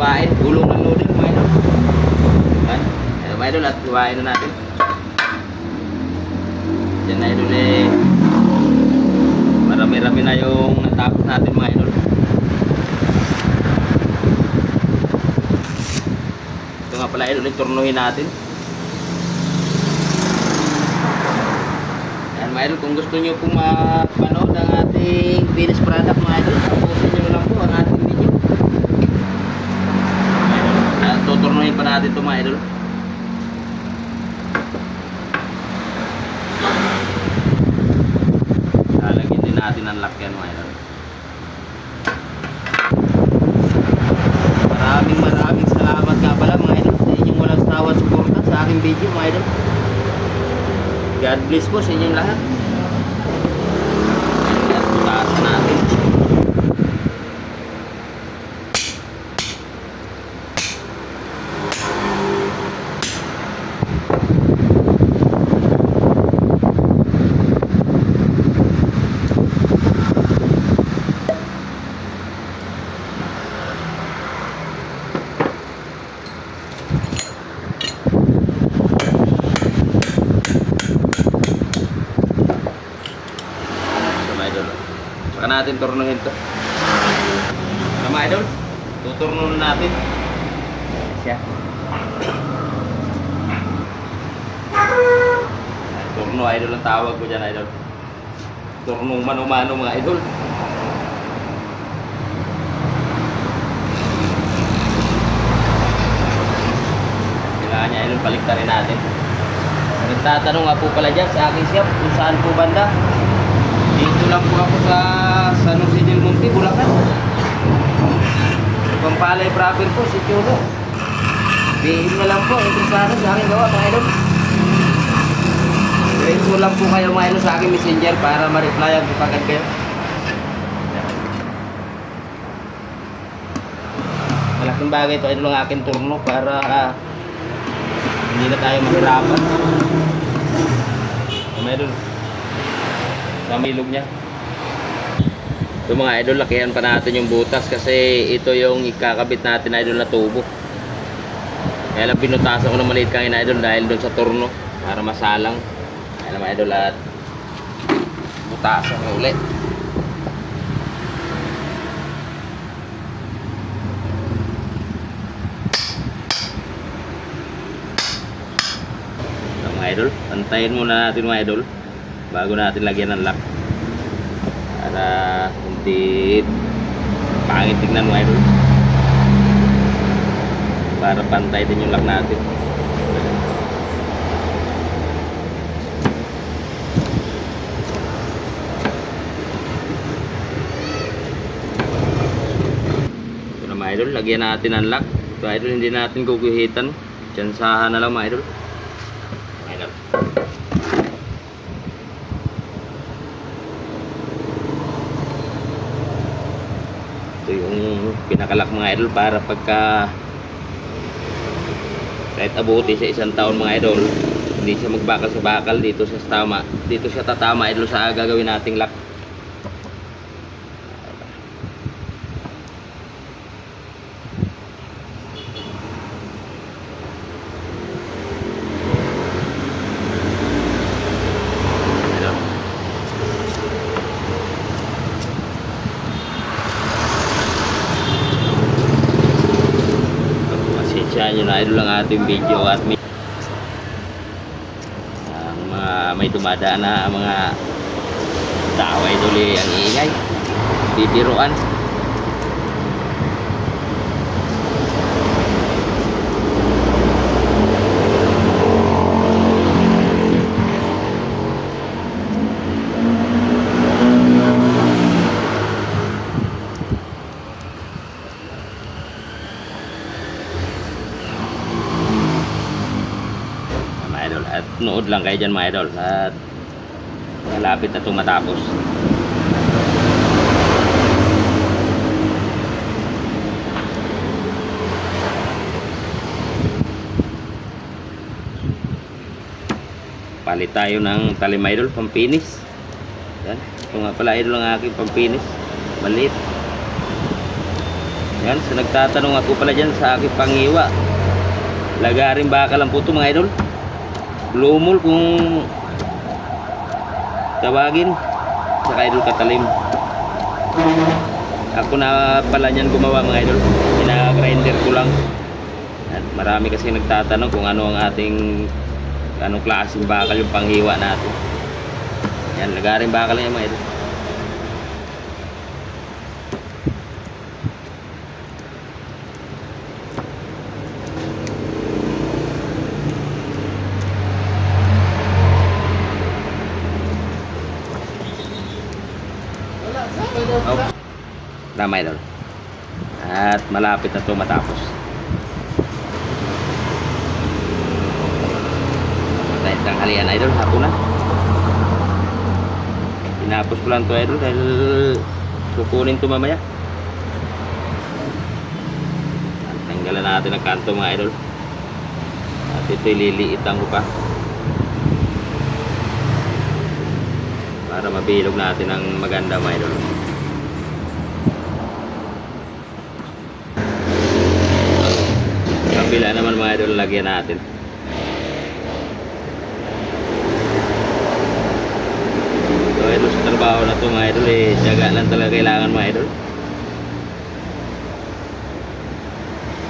hiwain. Gulong ng noodle mga idol. Yan. Ayan mga at hiwain na natin. Yan na idol eh. Marami-rami na yung natapos natin mga idol. Ito nga pala idol, iturnuhin natin. Yan mga idol, kung gusto nyo pong mapanood ang ating finished product mga idol, tapusin nyo lang po ang ating video. At tuturnuhin pa natin ito mga idol. Lalagyan din natin ang lock yan mga idol. Maraming maraming salamat nga pala mga idol sa inyong walang sawat suporta sa aking video mga idol. God bless po sa inyong lahat. At butasan natin. Ito mga idol. Saka natin turnuhin to. Mga idol. Tuturnuhin natin. Siya. Turno idol ang tawag ko dyan idol. Turnong mano-mano mga idol. Kailangan niya idol paliktarin natin. Nagtatanong nga po pala dyan sa aking chef kung saan po banda. Dito lang po ako sa San Jose del Monte, Bulacan. Pampalay proper po, si Chulo. PM na lang po, interesado sa akin gawa, mga idol. Diretso lang po kayo mga idol sa aking messenger para ma-replyan ko kagad kayo. Malaking bagay ito, idol ang aking turno para ah, hindi na tayo mahirapan. Mga idol, sa milog niya. Ito mga idol, lakihan pa natin yung butas kasi ito yung ikakabit natin idol na tubo. Kaya lang pinutasan ko ng maliit kang idol dahil doon sa turno para masalang. Kaya mga idol at butasan ko ulit. Mga idol, pantayin muna natin mga idol bago natin lagyan ng lock. Para hindi pangit. Tignan mga idol. Para pantay din yung lock natin. Idol. Lagyan natin ang lock. Ito idol hindi natin guguhitan tsansahan na lang mga idol mga idol ito yung pinakalak mga idol para pagka kahit abuti sa isang taon mga idol hindi siya magbakal sa bakal dito sa tama dito siya tatama idol sa gagawin nating lock idol Pasensya nyo na idol ang ating video at may ang mga may dumadaan na mga tao idol eh, ang ingay. Bibiruan mga idol at nood lang kayo dyan mga idol. At malapit na itong matapos. Palit tayo ng talim idol. Pampinis. Yan. Ito nga pala idol ang aking pampinis. Maliit. Yan, so nagtatanong ako pala dyan sa aking pangiwa. Lagaring baka lang po ito mga idol. Blumol kung tawagin sa idol katalim. Ako na pala niyan gumawa mga idol. Ina-grinder ko lang. At marami kasi nagtatanong kung ano ang ating anong klaseng bakal yung panghiwa natin. Yan, lagaring bakal yan mga idol. Oh. Tama idol. At malapit na to matapos. Dahil tanghalian idol, hapon na. Tinapos ko lang to idol dahil kukunin to mamaya. At Tanggalan natin ang kanto mga idol. At ito'y liliitan ko pa. Para mabilog natin ng maganda mga idol. Kabila naman mga idol lagyan natin. So idol sa trabaho na to mga idol eh, tiyaga lang talaga kailangan mga idol.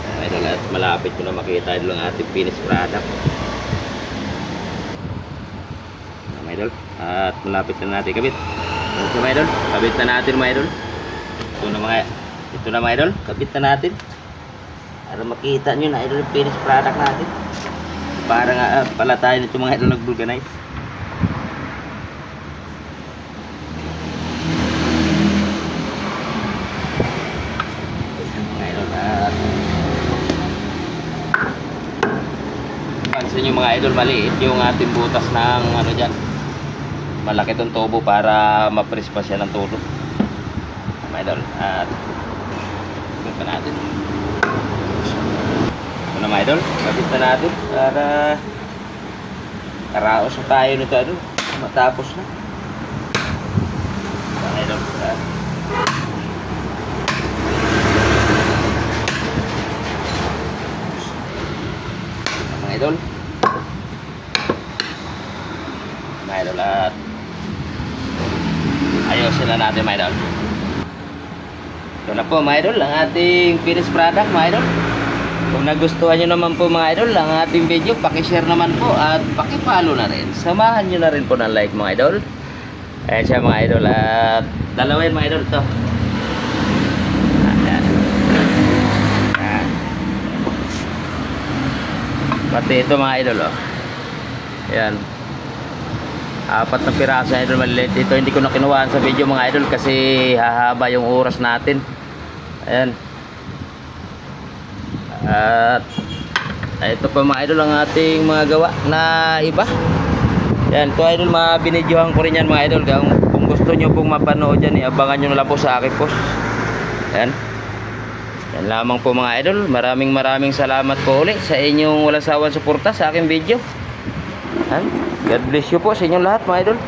Mga Idol at malapit ko na makita idol ang ating finished product. Mga idol at malapit na natin kabit. So mga idol, kabit na natin mga idol. Ito na mga ito na mga idol, kabit na natin. Para makita nyo na idol yung finished product natin. Para nga ah, pala tayo nito mga idol nag-vulcanize. Pansin nyo mga idol, maliit yung ating butas ng ano dyan. Malaki tong tubo para ma-press pa siya ng tulo. Mga idol at ito pa natin. Ito na mga idol, kapit na natin para karaos na tayo nito idol. Matapos na. Mga idol, at idol. Mga idol at ayusin na natin mga idol. Ito na po mga idol, ang ating finished product mga idol. Kung nagustuhan nyo naman po mga idol ang ating video, pakishare naman po at pakipalo na rin. Samahan nyo na rin po ng like mga idol. Ayan siya mga idol at dalawa mga idol to. Ayan. Ayan. Pati ito mga idol oh. Ayan. Apat na piraso idol maliit. Ito hindi ko na kinuhaan sa video mga idol kasi hahaba yung oras natin. Ayan. At ito pa mga idol ang ating mga gawa na iba. Yan, to idol, mabinidyohan ko rin yan mga idol. Kung, kung gusto nyo pong mapanood yan, iabangan nyo na lang po sa akin post. Yan. Yan lamang po mga idol. Maraming maraming salamat po ulit sa inyong walang sawang suporta sa aking video. God bless you po sa inyong lahat mga idol.